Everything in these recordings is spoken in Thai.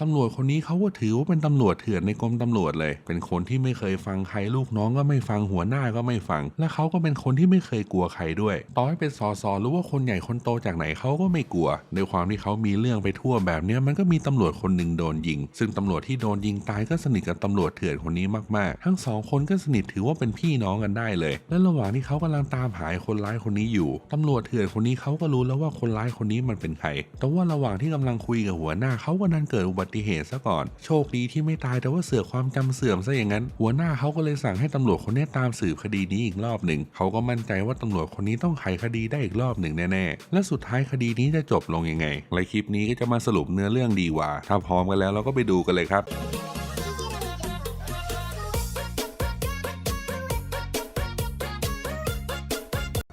ตำรวจคนนี้เขาก็ถือว่าเป็นตำรวจเถื่อนในกรมตำรวจเลย เป็นคนที่ไม่เคยฟังใครลูกน้องก็ไม่ฟังหัวหน้าก็ไม่ฟัง และเขาก็เป็นคนที่ไม่เคยกลัวใครด้วย ต่อให้เป็นสอสอหรือว่าคนใหญ่คนโตจากไหนเขาก็ไม่กลัวในความที่เขามีเรื่องไปทั่วแบบนี้มันก็มีตำรวจคนหนึ่งโดนยิง ซึ่งตำรวจที่โดนยิงตายก็สนิทกับตำรวจเถื่อนคนนี้มากๆ ทั้งสองคนก็สนิทถือว่าเป็นพี่น้องกันได้เลย และระหว่างที่เขากำลังตามหาคนร้ายคนนี้อยู่ตำรวจเถื่อนคนนี้เขาก็รู้แล้วว่าคนร้ายคนนี้มันเป็นใครแต่ว่าระหว่างที่กำลังคุยกับหัวหน้าเขาก็ดันเกิดอุบัติเหตุซะก่อน โชคดีที่ไม่ตายแต่ว่าเสือความจำเสื่อมซะอย่างนั้น หัวหน้าเขาก็เลยสั่งให้ตำรวจคนนี้ตามสืบคดีนี้อีกรอบหนึ่งเขาก็มั่นใจว่าตำรวจคนนี้ต้องไขคดีได้อีกรอบหนึ่งแน่ๆและสุดท้ายคดีนี้จะจบลงยังไงและคลิปนี้ก็จะมาสรุปเนื้อเรื่องดีว่า ถ้าพร้อมกันแล้วเราก็ไปดูกันเลยครับ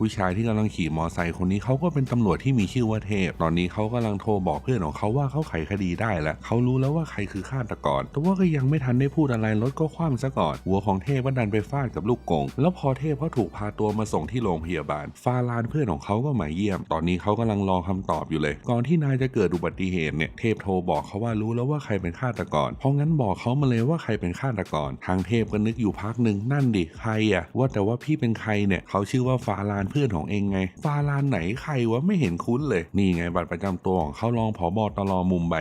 ผู้ชายที่กำลังขี่มอไซค์คนนี้เขาก็เป็นตำรวจที่มีชื่อว่าเทพ ตอนนี้เขากำลังโทรบอกเพื่อนของเขาว่าเขาไขคดีได้แล้วเขารู้แล้วว่าใครคือฆาตกรแต่ว่าก็ยังไม่ทันได้พูดอะไรรถก็คว่ำซะก่อน หัวของเทพก็ดันไปฟาดกับลูกกง แล้วพอเทพเขาถูกพาตัวมาส่งที่โรงพยาบาล ฟาลานเพื่อนของเขาก็มาเยี่ยม ตอนนี้เขากำลังรอคำตอบอยู่เลย ก่อนที่นายจะเกิดอุบัติเหตุเนี่ยเทพโทรบอกเขาว่ารู้แล้วว่าใครเป็นฆาตกร เพราะงั้นบอกเขามาเลยว่าใครเป็นฆาตกร ทางเทพก็นึกอยู่พักหนึ่งนั่นดิใครอะว่าแต่ว่าพี่เป็นใครเนี่ยเขาชื่อว่าฟาลานเพื่อนของเองไง ฟาลานไหนใครวะไม่เห็นคุ้นเลย นี่ไงบัตรประจำตัวของเขารองผอบอตรมุมไบ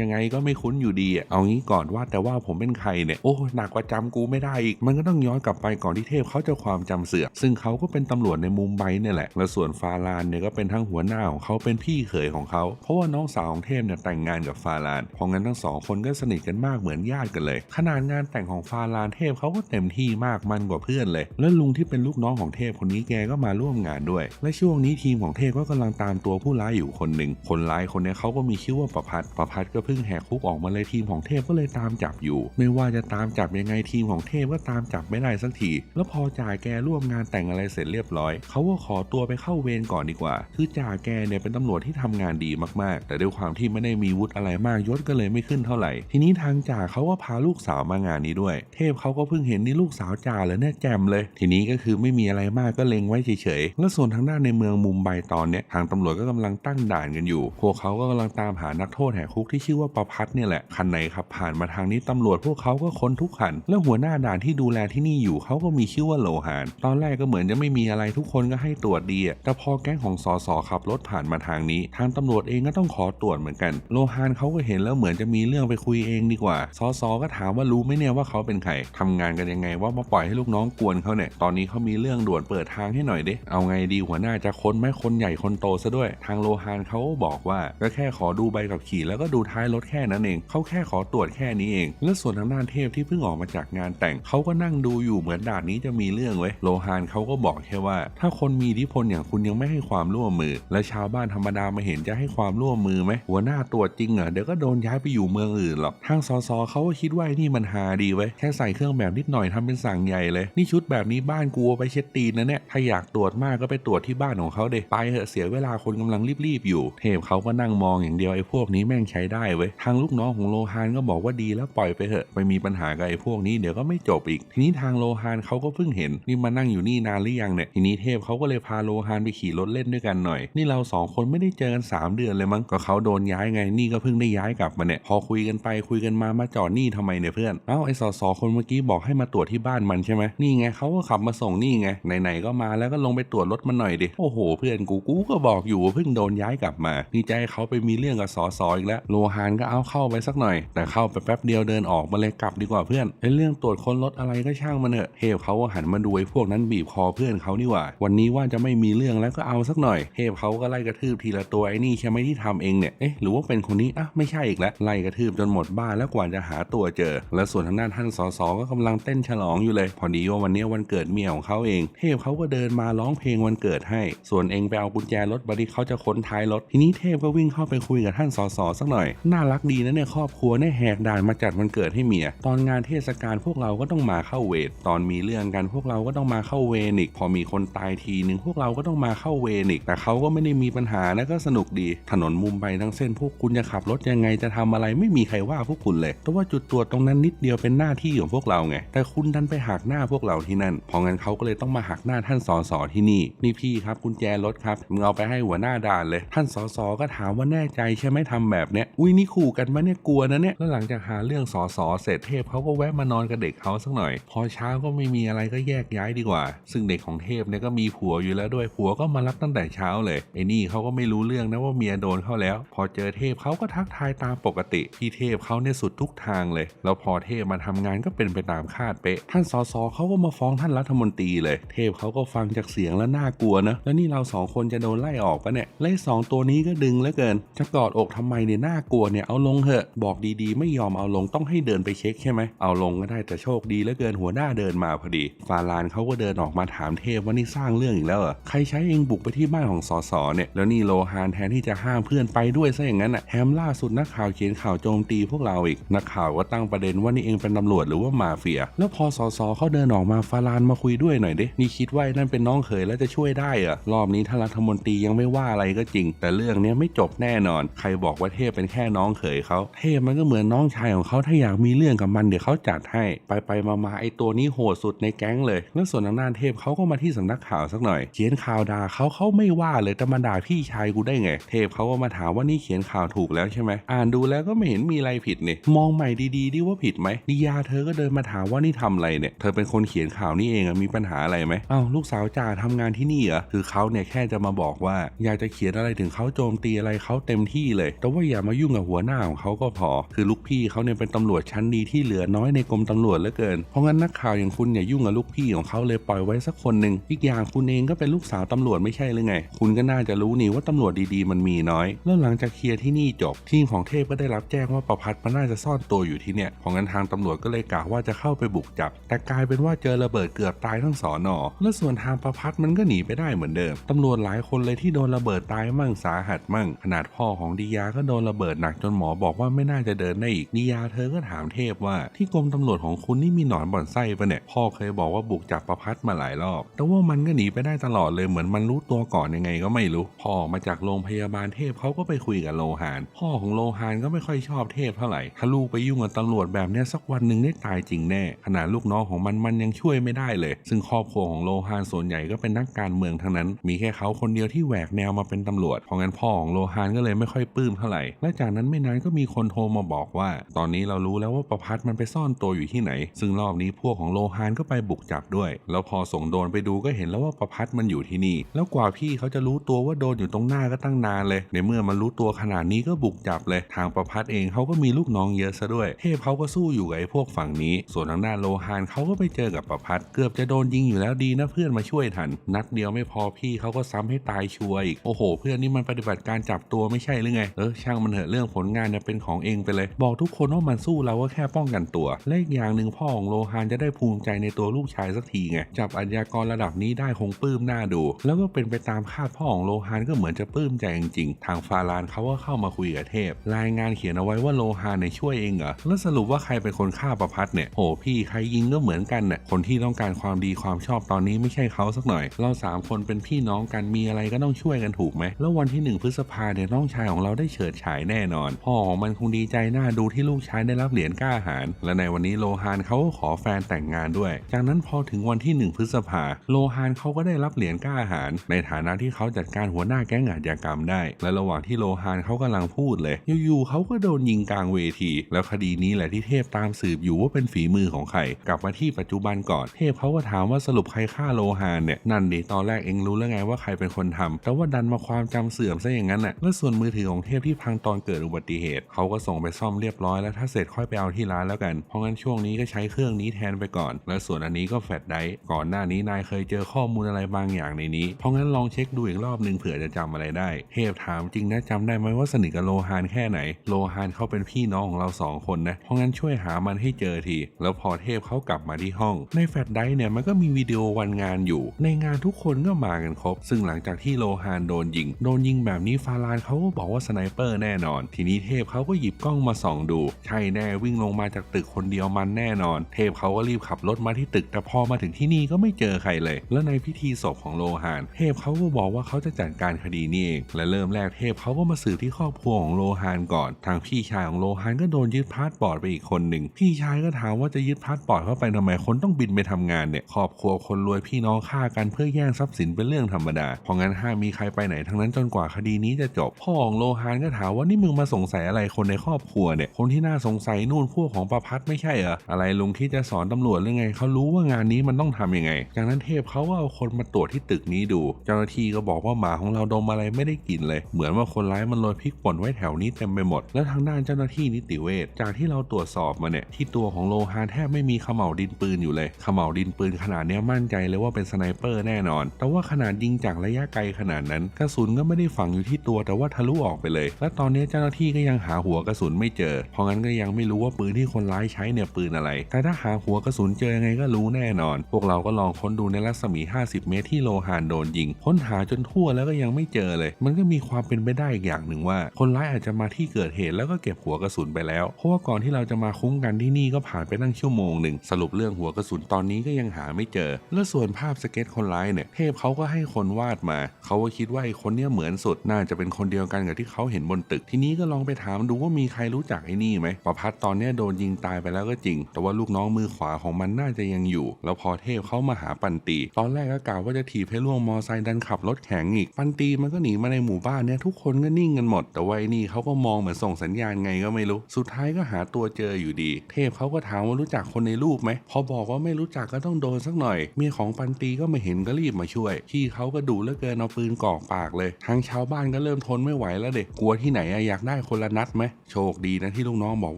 ยังไงก็ไม่คุ้นอยู่ดีอะเอางี้ก่อนว่าแต่ว่าผมเป็นใครเนี่ยโอ้หนักกว่าจำกูไม่ได้อีก มันก็ต้องย้อนกลับไปก่อนที่เทพเขาจะความจำเสื่อมซึ่งเขาก็เป็นตำรวจในมุมไบเนี่ยแหละและส่วนฟาลานเนี่ยก็เป็นทั้งหัวหน้าของเขาเป็นพี่เขยของเขา เพราะว่าน้องสาวของเทพเนี่ยแต่งงานกับฟาลานเพราะงั้นทั้งสองคนก็สนิทกันมากเหมือนญาติกันเลย ขนาดงานแต่งของฟาลานเทพเขาก็เต็มที่มากมันกว่าเพื่อนเลย และลุงที่เป็นลูกน้องของเทพคนนี้แกก็มาร่วมงานด้วย และช่วงนี้ทีมของเทพก็กำลังตามตัวผู้ร้ายอยู่คนหนึ่งคนร้ายคนนี้เขาก็มีชื่อว่าประพัดประพัดก็เพิ่งแหกคุกออกมาเลยทีมของเทพก็เลยตามจับอยู่ ไม่ว่าจะตามจับยังไงทีมของเทพก็ตามจับไม่ได้สักที แล้วพอจ่าแกร่วมงานแต่งอะไรเสร็จเรียบร้อยเขาก็ขอตัวไปเข้าเวรก่อนดีกว่า คือจ่าแกเนี่ยเป็นตำรวจที่ทำงานดีมากๆ แต่ด้วยความที่ไม่ได้มีวุฒิอะไรมากยศก็เลยไม่ขึ้นเท่าไหร่ ทีนี้ทางจ่าเขาก็พาลูกสาวมางานนี้ด้วย เทพเขาก็เพิ่งเห็นนี่ลูกสาวจ่าเลยเนี่ยแจ่มเลย ทีนี้ก็คือไม่มีอะไรมากก็เล็งไว้เฉยๆ แล้วส่วนทางด้านในเมืองมุมไบตอนเนี้ยทางตำรวจก็กำลังตั้งด่านกันอยู่ พวกเขาก็กำลังตามหานักโทษแหกคุกที่ชื่อว่าประพัดเนี่ยแหละ คันไหนขับผ่านมาทางนี้ตำรวจพวกเขาก็ค้นทุกคัน แล้วหัวหน้าด่านที่ดูแลที่นี่อยู่เขาก็มีชื่อว่าโลหาน ตอนแรกก็เหมือนจะไม่มีอะไรทุกคนก็ให้ตรวจดี แต่พอแก๊งของสอสอขับรถผ่านมาทางนี้ ทางตำรวจเองก็ต้องขอตรวจเหมือนกัน โลหานเขาก็เห็นแล้วเหมือนจะมีเรื่องไปคุยเองดีกว่า สอสอก็ถามว่ารู้ไหมเนี่ยว่าเขาเป็นใครทำงานกันยังไงว่ามาปล่อยให้ลูกน้องกวนเขาเนี่ย ตอนนี้เขามีเรื่องด่วนเปิดทางให้หน่อยเด้เอาไงดีหัวหน้าจะค้นไหมคนใหญ่คนโตซะด้วย ทางโลหานเขาบอกว่าก็แค่ขอดูใบขับขี่แล้วก็ดูท้ายรถแค่นั้นเองเขาแค่ขอตรวจแค่นี้เอง และส่วนทางด้านเทพที่เพิ่งออกมาจากงานแต่งเขาก็นั่งดูอยู่เหมือนด่านนี้จะมีเรื่องเว้ยโลหานเขาก็บอกแค่ว่า ถ้าคนมีอิทธิพลอย่างคุณยังไม่ให้ความร่วมมือ และชาวบ้านธรรมดามาเห็นจะให้ความร่วมมือไหมหัวหน้าตรวจจริงเหรอเดี๋ยวก็โดนย้ายไปอยู่เมืองอื่นหรอกทางสสเขาก็คิดว่าอ้นี่มันหาดีเว้ยแค่ใส่เครื่องแบบนิดหน่อยทำเป็นสั่งใหญ่เลยนี่ชุดแบบนี้บ้านกูไปเช็ดตีนนะเนี่ยถ้าอยากตรวจมากก็ไปตรวจที่บ้านของเขาเด็ไปเหอะเสียเวลาคนกำลังรีบๆอยู่ เทพเขาก็นั่งมองอย่างเดียวไอ้พวกนี้แม่งใช้ได้เว้ยทางลูกน้องของโลฮานก็บอกว่าดีแล้วปล่อยไปเถอะไม่มีปัญหากับไอ้พวกนี้เดี๋ยวก็ไม่จบอีก ทีนี้ทางโลฮานเขาก็เพิ่งเห็นนี่มานั่งอยู่นี่นานหรือยังเนี่ยทีนี้เทพเขาก็เลยพาโลฮานไปขี่รถเล่นด้วยกันหน่อย นี่เราสองคนไม่ได้เจอกัน 3 เดือนเลยมั้งก็เขาโดนย้ายไงนี่ก็เพิ่งได้ย้ายกลับมาเนี่ยพอคุยกันไปคุยกันมามาจอดนี่ทำไมเนี่ยเพื่อนเอ้าไอ้สอสอคนเมื่อกี้บอกให้มาตรวจที่บ้านมันใช่ไหมนี่ไงเขาก็ขับมาส่งนี่ไงไหนๆก็มาแล้วก็ลงไปตรวจรถมันหน่อยดิ โอ้โห เพื่อนกูกูก็บอกอยู่ว่าเพิ่งโดนย้ายกลับมา นี่ใจเขาไปมีเรื่องกับสอสออีกแล้ว โลฮานก็เอาเข้าไปสักหน่อย แต่เข้าไปแป๊บเดียวเดินออกมาเลยกลับดีกว่าเพื่อนไอ้เรื่องตรวจค้นรถอะไรก็ช่างมันเถอะเทพเขาหันมาดูไอ้พวกนั้นบีบคอเพื่อนเขานี่หว่า วันนี้ว่าจะไม่มีเรื่องแล้วก็เอาสักหน่อยเทพเขาก็ไล่กระทืบทีละตัวไอ้นี่ใช่ไหมที่ทำเองเนี่ย เอ๊ะหรือว่าเป็นคนนี้อะไม่ใช่อีกแล้วไล่กระทืบจนหมดบ้านแล้วกว่าจะหาตัวเจอ และส่วนทางด้านท่านสสก็กำลังเต้นฉลองอยู่เลย พอดีว่าวันนี้วันเกิดเมียของเขาเองเทพเขาก็เดินมาร้อองเพลงวันเกิดให้ ส่วนเองไปเอากุญแจรถบัดดี้เขาจะค้นท้ายรถ ทีนี้เทพก็วิ่งเข้าไปคุยกับท่านสสสักหน่อย น่ารักดีนะเนี่ยครอบครัวเนี่ยแหกด่านมาจัดวันเกิดให้เมีย ตอนงานเทศกาลพวกเราก็ต้องมาเข้าเวร ตอนมีเรื่องกันพวกเราก็ต้องมาเข้าเวรอีก พอมีคนตายทีหนึ่งพวกเราก็ต้องมาเข้าเวรอีก แต่เขาก็ไม่ได้มีปัญหานะก็สนุกดี ถนนมุมไปทั้งเส้นพวกคุณจะขับรถยังไงจะทำอะไรไม่มีใครว่าพวกคุณเลย แต่ว่าจุดตรวจตรงนั้นนิดเดียวเป็นหน้าที่ของพวกเราไง แต่คุณดันไปหักหน้าพวกเราที่นั่นพราะงั้นเขาก็เลยต้องมาหักหน้าท่านสสทีที่นี่ นี่พี่ครับกุญแจรถครับมึงเอาไปให้หัวหน้าด่านเลย ท่านสสก็ถามว่าแน่ใจใช่ไหมทำแบบเนี้ยอุ้ยนี่ขู่กันมาเนี่ยกลัวนะเนี่ยแล้วหลังจากหาเรื่องสสเสร็จเทพเขาก็แวะมานอนกับเด็กเขาสักหน่อย พอเช้าก็ไม่มีอะไรก็แยกย้ายดีกว่า ซึ่งเด็กของเทพเนี่ยก็มีผัวอยู่แล้วด้วยผัวก็มารับตั้งแต่เช้าเลยไอ้นี่เขาก็ไม่รู้เรื่องนะว่าเมียโดนเข้าแล้ว พอเจอเทพเขาก็ทักทายตามปกติพี่เทพเขาเนี่ยสุดทุกทางเลย แล้วพอเทพมาทำงานก็เป็นไปตามคาดเป๊ะ ท่านสสเขาก็มาฟ้องท่านรัฐมนตรีเลย เทพเขาก็ฟังจากเสียงแล้วน่ากลัวนะแล้วนี่เราสองคนจะโดนไล่ออกปะเนี่ยไล่สองตัวนี้ก็ดึงเหลือเกิน จะกอดอกทำไมเนี่ยน่ากลัวเนี่ยเอาลงเถอะบอกดีๆ ไม่ยอมเอาลงต้องให้เดินไปเช็คใช่ไหมเอาลงก็ได้แต่โชคดีเหลือเกินหัวหน้าเดินมาพอดี ฟาลานเขาก็เดินออกมาถามเทพว่านี่สร้างเรื่องอีกแล้วเหรอใครใช้เองบุกไปที่บ้านของสสเนี่ยแล้วนี่โลฮานแทนที่จะห้ามเพื่อนไปด้วยซะอย่างนั้นอะแถมล่าสุดนักข่าวเขียนข่าวโจมตีพวกเราอีกนักข่าวก็ตั้งประเด็นว่านี่เองเป็นตำรวจหรือว่ามาเฟีย แล้วพอสสเขาเดินออกมาฟาลานมาคุยด้วยหน่อยดินี่คิดว่านั่นเป็นน้องเขยแล้วจะช่วยได้เหรอรอบนี้ถ้ารัฐมนตรียังไม่ว่าอะไรก็จริง แต่เรื่องนี้ไม่จบแน่นอน ใครบอกว่าเทพเป็นแค่น้องเขยเขาเทพมันก็เหมือนน้องชายของเขาถ้าอยากมีเรื่องกับมันเดี๋ยวเขาจัดให้ ไปไปมามาไอตัวนี้โหดสุดในแก๊งเลย แล้วส่วนทางด้นเทพเขาก็มาที่สำนักข่าวสักหน่อย เขียนข่าวด่าเขาเขาไม่ว่าเลยแต่มาด่าพี่ชายกูได้ไง เทพเขาก็มาถามว่านี่เขียนข่าวถูกแล้วใช่ไหมอ่านดูแล้วก็ไม่เห็นมีอะไรผิดนี่มองใหม่ดีๆดิว่าผิดไหมดิยาเธอก็เดินมาถามว่านี่ทำอะไรเนี่ยเธอเป็นคนเขียนข่าวนี่เองอะมีปัญหาอะไรไหมอ้าวลูกสาวจ่าทำงานที่นี่เหรอคือเขาเนี่ยแค่จะมาบอกว่า อยากจะเขียนอะไรถึงเขาโจมตีอะไรเขาเต็มที่เลย แต่ว่าอย่ามายุ่งกับหัวหน้าของเขาก็พอ คือลูกพี่เขาเนี่ยเป็นตำรวจชั้นดีที่เหลือน้อยในกรมตำรวจเหลือเกิน เพราะงั้นนักข่าวอย่างคุณอย่ายุ่งกับลูกพี่ของเขาเลยปล่อยไว้สักคนหนึ่งอีกอย่างคุณเองก็เป็นลูกสาวตำรวจไม่ใช่หรือไง คุณก็น่าจะรู้นี่ว่าตำรวจดีๆ มันมีน้อย แล้วหลังจากเคลียร์ที่นี่จบทีมของเทพก็ได้รับแจ้งว่าประพัดมันน่าจะซ่อนตัวอยู่ที่เนี่ยเพราะงั้นทางตำรวจก็เลยกล่าวว่าจะเข้าไปบุกจับ แต่กลายเป็นว่าเจอระเบิดเกือบตายทั้งสอนอและส่วนทางประพัดมันก็หนีไปได้เหมือนเดิม ตำรวจหลายคนเลยที่โดนระเบิดตายมั่งสาหัสมั่ง ขนาดพ่อของดิยาก็โดนระเบิดหนักจนหมอบอกว่าไม่น่าจะเดินได้อีกดิยาเธอก็ถามเทพว่าที่กรมตำรวจของคุณนี่มีหนอนบ่อนไส้ปะเนี่ยพ่อเคยบอกว่าบุกจับประพัดมาหลายรอบ แต่ว่ามันก็หนีไปได้ตลอดเลยเหมือนมันรู้ตัวก่อนยังไงก็ไม่รู้ พ่อมาจากโรงพยาบาลเทพเขาก็ไปคุยกับโลหาน พ่อของโลหานก็ไม่ค่อยชอบเทพเท่าไหร่ถ้าลูกไปยุ่งกับตำรวจแบบเนี้ยสักวันหนึ่งได้ตายจริงแน่ ขนาดลูกน้องของมันมันยังช่วยไม่ได้เลย ซึ่งครอบครัวของโลหานส่วนใหญ่ก็เป็นนักการเมืองทั้งนั้น มีแค่เขาคนเดียวที่แหวกแนวมาเป็นตำรวจเพราะงั้นพ่อของโลหานก็เลยไม่ค่อยปลื้มเท่าไหร่ และจากนั้นไม่นานก็มีคนโทรมาบอกว่า ตอนนี้เรารู้แล้วว่าประพัดมันไปซ่อนตัวอยู่ที่ไหน ซึ่งรอบนี้พวกของโลหานก็ไปบุกจับด้วย แล้วพอส่งโดนไปดูก็เห็นแล้วว่าประพัดมันอยู่ที่นี่ แล้วกว่าพี่เขาจะรู้ตัวว่าโดนอยู่ตรงหน้าก็ตั้งนานเลย ในเมื่อมันรู้ตัวขนาดนี้ก็บุกจับเลย ทางประพัดเองเขาก็มีลูกน้องเยอะซะด้วย เทพเขาก็สู้อยู่กับไอ้พวกฝั่งนี้ ส่วนทางด้านโลหานเขาก็ไปเจอกับประพัดเกือบจะโดนยิงอยู่แล้วดีนะเพื่อนมาช่วยทันนัดเดียวไม่พอพี่เขาก็ซ้ำให้ตายชัวร์อีก โอ้โห เพื่อนนี่มันปฏิบัติการจับตัวไม่ใช่หรือไง เออช่างมันเถอะเรื่องผลงานเนี่ยเป็นของเองไปเลย บอกทุกคนว่ามันสู้เราก็แค่ป้องกันตัวและอีกอย่างหนึ่งพ่อของโลหานจะได้ภูมิใจในตัวลูกชายสักทีไงจับอาชญากรระดับนี้ได้คงปลื้มหน้าดู แล้วก็เป็นไปตามคาดพ่อของโลหานก็เหมือนจะปลื้มใจจริงๆทางฟาลานเขาก็เข้ามาคุยกับเทพ รายงานเขียนเอาไว้ว่าโลหานเนี่ยช่วยเองเหรอแล้วสรุปว่าใครเป็นคนฆ่าประพัดเนี่ยโหพี่ใครยิงก็เหมือนกันน่ะคนที่ต้องการความดีความชอบตอนนี้ไม่ใช่เขาสักหน่อยเราสามคนเป็นพี่น้องกันมีอะไรก็ต้องช่วยกันถูกไหมแล้ววันที่หนึ่งพฤษภาเนี่ยน้องชายของเราได้เฉิดฉายแน่นอน พ่อของมันคงดีใจหน้าดูที่ลูกชายได้รับเหรียญกล้าหาญและในวันนี้โลหานเขาก็ขอแฟนแต่งงานด้วย จากนั้นพอถึงวันที่หนึ่งพฤษภาโลหานเขาก็ได้รับเหรียญกล้าหาญในฐานะที่เขาจัดการหัวหน้าแก๊งอาชญากรรมได้ และระหว่างที่โลหานเขากำลังพูดเลยอยู่ๆเขาก็โดนยิงกลางเวที แล้วคดีนี้แหละที่เทพตามสืบอยู่ว่าเป็นฝีมือของใคร กลับมาที่ปัจจุบันก่อน เทพเขาก็ถามว่าสรุปใครฆ่าโลหานเนี่ยนั่นดิตอนแรกเองรู้แล้วไงว่าใครเป็นคนทำแต่ว่าดันมาความจำเสื่อมซะอย่างนั้นน่ะและส่วนมือถือของเทพที่พังตอนเกิดอุบัติเหตุเขาก็ส่งไปซ่อมเรียบร้อยแล้วถ้าเสร็จค่อยไปเอาที่ร้านแล้วกัน เพราะงั้นช่วงนี้ก็ใช้เครื่องนี้แทนไปก่อน และส่วนอันนี้ก็แฟลชไดรฟ์ก่อนหน้านี้นายเคยเจอข้อมูลอะไรบางอย่างในนี้ เพราะงั้นลองเช็คดูอีกรอบหนึ่งเผื่อจะจำอะไรได้ เทพถามจริงนะจำได้ไหมว่าสนิทกับโลหานแค่ไหน โลหานเขาเป็นพี่น้องของเราสองคนนะ เพราะงั้นช่วยหามันให้เจอที แล้วพอเทพเขากลับมาที่ห้อง ในแฟลชไดรฟ์เนี่ยมันก็มีวิดีโอวันงานอยู่ ในงานทุกคนก็มากันครบ ซึ่งหลังจากที่โลหานโดนยิง โดนยิงแบบนี้ฟาลานเขาก็บอกว่าสไนเปอร์แน่นอน ทีนี้เทพเขาก็หยิบกล้องมาส่องดู ใช่แน่วิ่งลงมาจากตึกคนเดียวมันแน่นอน เทพเขาก็รีบขับรถมาที่ตึก แต่พอมาถึงที่นี่ก็ไม่เจอใครเลย แล้วในพิธีศพของโลหาน เทพเขาก็บอกว่าเขาจะจัดการคดีนี้เอง และเริ่มแรกเทพเขาก็มาสืบที่ครอบครัวของโลหานก่อน ทางพี่ชายของโลหานก็โดนยึดพาสปอร์ตไปอีกคนหนึ่ง พี่ชายก็ถามว่าจะยึดพาสปอร์ตเข้าไปทำไมคนต้องบินไปทำงานเนี่ย ครอบครัวคนรวยพี่น้องฆ่ากันเพื่อแย่งทรัพย์สินเป็นเรื่องธรรมดา เพราะงั้นห้ามมีใครไปไหนทั้งนั้นจนกว่าคดีนี้จะจบ พ่อของโลฮานก็ถามว่านี่มึงมาสงสัยอะไรคนในครอบครัวเนี่ย คนที่น่าสงสัยนู่นพวกของประพัดไม่ใช่เหรอ อะไรลุงที่จะสอนตำรวจหรือไง เขารู้ว่างานนี้มันต้องทำยังไง จากนั้นเทพเขาก็เอาคนมาตรวจที่ตึกนี้ดู เจ้าหน้าที่ก็บอกว่าหมาของเราดมอะไรไม่ได้กลิ่นเลย เหมือนว่าคนร้ายมันโรยพริกป่นไว้แถวนี้เต็มไปหมด แล้วทางด้านเจ้าหน้าที่นิติเวชจากที่เราตรวจสอบมาเนี่ยที่ตัวของโลฮานแทบไม่มีเขม่าดินปืนอยู่เลยเขม่าดินปืนขนาดเนี้ยมั่นใจเลยว่าเป็นสไนเปอร์แน่นอน แต่ว่าขนาดยิงจากระยะไกลขนาดนั้น กระสุนก็ไม่ได้ฝังอยู่ที่ตัวแต่ว่าทะลุออกไปเลย และตอนนี้เจ้าหน้าที่ก็ยังหาหัวกระสุนไม่เจอ เพราะงั้นก็ยังไม่รู้ว่าปืนที่คนร้ายใช้เนี่ยปืนอะไร แต่ถ้าหาหัวกระสุนเจอยังไงก็รู้แน่นอน พวกเราก็ลองค้นดูในรัศมี 50 เมตรที่โลหานโดนยิง ค้นหาจนทั่วแล้วก็ยังไม่เจอเลย มันก็มีความเป็นไปได้อีกอย่างหนึ่งว่า คนร้ายอาจจะมาที่เกิดเหตุแล้วก็เก็บหัวกระสุนไปแล้ว เพราะว่าก่อนที่เราจะมาคุ้มกันที่นี่ก็ผ่านไปตั้งชั่วโมงหนึ่ง สรุปเรื่องหัวกระสุนตอนนี้ก็ยังหาไม่เจอ และส่วนภาพสเก็ตคนร้ายเนี่ย เทพเขาก็ให้คนวาดมา เขาก็คิดว่าไอ้คนเนี้ยเหมือนสุด น่าจะเป็นคนเดียวกันกับที่เขาเห็นบนตึก ทีนี้ก็ลองไปถามดูว่ามีใครรู้จักไอ้นี่ไหมประพัดตอนเนี้ยโดนยิงตายไปแล้วก็จริง แต่ว่าลูกน้องมือขวาของมันน่าจะยังอยู่ แล้วพอเทพเขามาหาปันตี ตอนแรกก็กล่าวว่าจะถีบให้ล่วงมอไซค์ดันขับรถแข็งอีก ปันตีมันก็หนีมาในหมู่บ้านเนี่ยทุกคนก็นิ่งกันหมด แต่ว่าไอ้นี่เขาก็มองเหมือนส่งสัญญาณไงก็ไม่รู้ สุดท้ายก็หาตัวเจออยู่ดี เทพเขาก็ถามว่ารู้จักคนในรูปไหมพอบอกว่าไม่รู้จักก็ต้องโดนสักหน่อย เมียของปันตีก็ไม่เห็น็นก็รีบมาช่วยพี่เขาก็ดุเหลือเกินเอาปืนกอกปากเลย ทางชาวบ้านก็เริ่มทนไม่ไหวแล้วเด็กกลัวที่ไหนอะอยากได้คนละนัดไหมโชคดีนะที่ลูกน้องบอก